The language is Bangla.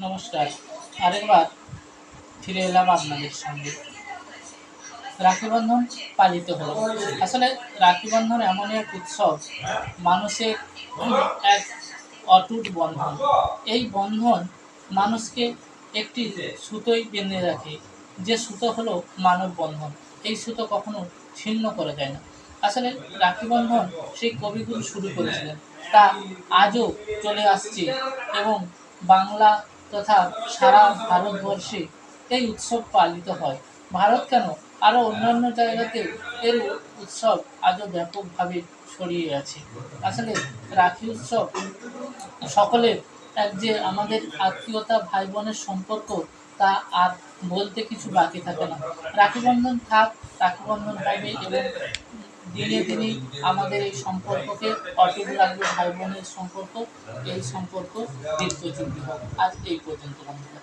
নমস্কার। আরেকবার ফিরে এলাম আপনাদের সঙ্গে। রাখিবন্ধন পালিত হলো। আসলে রাখিবন্ধন এমন এক উৎসব, মানুষের এক অটুট বন্ধন। এই বন্ধন মানুষকে একটি সুতোই বেঁধে রাখে। যে সুতো হলো মানব বন্ধন। এই সুতো কখনো ছিন্ন করা যায় না। আসলে রাখিবন্ধন সেই কবিগুরু শুরু করেছিলেন। তা আজও চলে আসছে এবং বাংলা তথা সারা ভারতবর্ষে এই উৎসব পালিত হয়। ভারত কেন? আরও অন্যান্য জায়গাতেও এর উৎসব আজও ব্যাপকভাবে ছড়িয়ে আছে। আসলে রাখি উৎসব সকলের, এক যে আমাদের আত্মীয়তা ভাই বোনের সম্পর্ক, তা আর বলতে কিছু বাকি থাকে না। রাখি বন্ধন থাক রাখি পাইবে এবং দিনে দিনে আমাদের এই সম্পর্ককে অটুট রাখবে ভাই বোনের সম্পর্ক, এই সম্পর্ক দীর্ঘজীবী হোক। আজ এই পর্যন্ত, বন্ধুরা।